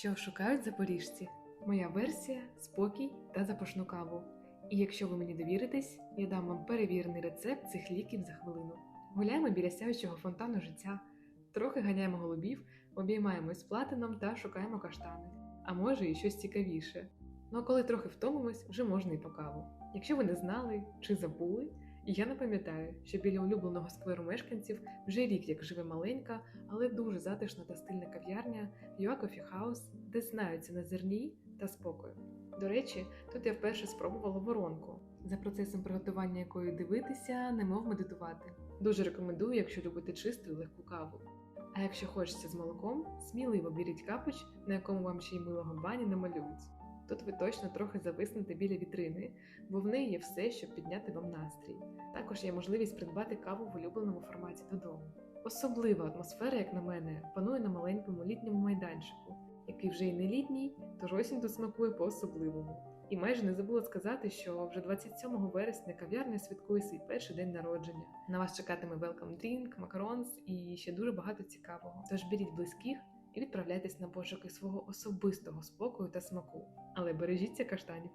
Що шукають запоріжці? Моя версія спокій та запашну каву. І якщо ви мені довіритесь, я дам вам перевірений рецепт цих ліків за хвилину. Гуляємо біля сяючого фонтану життя, трохи ганяємо голубів, обіймаємось платином та шукаємо каштани. А може і щось цікавіше. Ну а коли трохи втомимось, вже можна і по каву. Якщо ви не знали чи забули, я не пам'ятаю, що біля улюбленого скверу мешканців вже рік як живе маленька, але дуже затишна та стильна кав'ярня Coffee House, де знаються на зерні та спокою. До речі, тут я вперше спробувала воронку, за процесом приготування якої дивитися, немов медитувати. Дуже рекомендую, якщо любите чисту і легку каву. А якщо хочеться з молоком, сміливо беріть капоч, на якому вам ще й милого бані намалюють. Тут ви точно трохи зависнете біля вітрини, бо в неї є все, щоб підняти вам настрій. Також є можливість придбати каву в улюбленому форматі додому. Особлива атмосфера, як на мене, панує на маленькому літньому майданчику, який вже й не літній, тож осінь тут смакує по-особливому. І майже не забула сказати, що вже 27 вересня кав'ярня святкує свій перший день народження. На вас чекатиме welcome drink, макаронс і ще дуже багато цікавого. Тож беріть близьких і відправляйтесь на пошуки свого особистого спокою та смаку. Але бережіться каштанів.